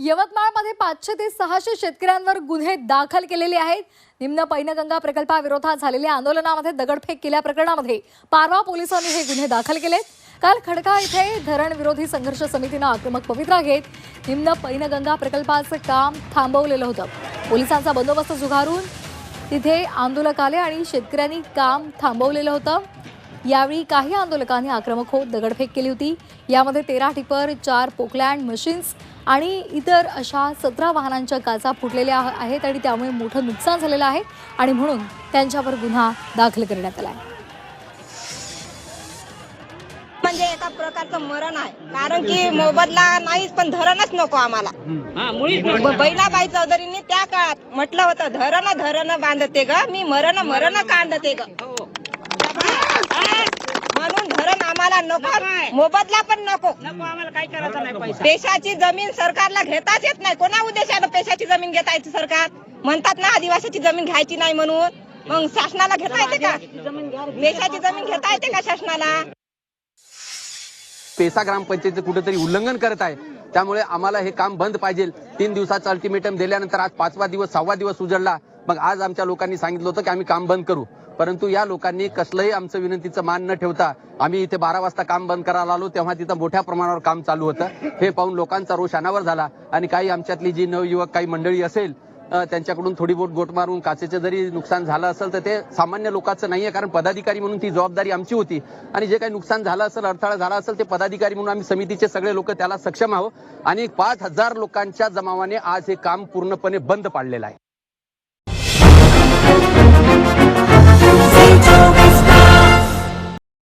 यवतमाळमध्ये पाचशे ते सहाशे शेतकऱ्यांवर गुन्हे दाखल केलेले आहेत. निम्न पैनगंगा प्रकल्पाविरोधात झालेल्या आंदोलनामध्ये दगडफेक केल्या प्रकरणामध्ये पारवा पोलिसांनी हे गुन्हे दाखल केले काल खडका इथे धरणविरोधी संघर्ष समितीनं आक्रमक पवित्रा घेत निम्न पैनगंगा प्रकल्पाचं काम थांबवलेलं होतं. पोलिसांचा बंदोबस्त झुगारून तिथे आंदोलक आले आणि शेतकऱ्यांनी काम थांबवलेलं होतं. यावेळी काही आंदोलकांनी आक्रमक होत दगडफेक केली होती. यामध्ये तेरा टिपर चार पोकलँड मशीन्स आणि इतर अशा सतरा वाहनांच्या काचा फुटलेल्या आह- आहेत आणि त्यामुळे मोठं नुकसान झालेलं आहे आणि म्हणून त्यांच्यावर गुन्हा दाखल करण्यात आला आहे. म्हणजे एका प्रकारचं मरण आहे. कारण की मोबदला नाहीच पण धरणच नको आम्हाला. ब- बहिणाबाई चौधरींनी त्या काळात म्हटलं होतं धरण धरण बांधते ग मी मरण मरण कांदते ग. म्हणून धरण आम्हाला नको. मोबदला पण नको. आम्हाला काय करायचं नाही पैसा. पेशाची जमीन सरकारला घेताच येत नाही. कोणा उद्देशानं पेशाची जमीन घेता येते सरकार? म्हणतात ना आदिवासीची जमीन घ्यायची नाही म्हणून. मग शासनाला घेता येते का? पेशाची जमीन घेता येते का शासनाला? पेसा ग्रामपंचायतीचं कुठेतरी उल्लंघन करत आहे. त्यामुळे आम्हाला हे काम बंद पाहिजे. तीन दिवसाचं अल्टिमेटम दिल्यानंतर आज पाचवा दिवस सहावा दिवस उजळला मग आज आमच्या लोकांनी सांगितलं होतं की आम्ही काम बंद करू. परंतु या लोकांनी कसलंही आमचं विनंतीचं मान न ठेवता आम्ही इथे बारा वाजता काम बंद करायला आलो तेव्हा तिथं मोठ्या प्रमाणावर काम चालू होतं. हे पाहून लोकांचा रोष अनावर झाला आणि काही आमच्यातली जी नवयुवक काही मंडळी असेल त्यांच्याकडून थोडी बोट गोट मारून काचेचं जरी नुकसान झालं असेल तर ते सामान्य लोकांचं नाहीये कारण पदाधिकारी म्हणून ती जबाबदारी आमची होती. आणि जे काही नुकसान झालं असेल अडथळा झाला असेल ते पदाधिकारी म्हणून आम्ही समितीचे सगळे लोक त्याला सक्षम आहोत. आणि पाच हजार लोकांच्या जमावाने आज हे काम पूर्णपणे बंद पाडलेलं आहे.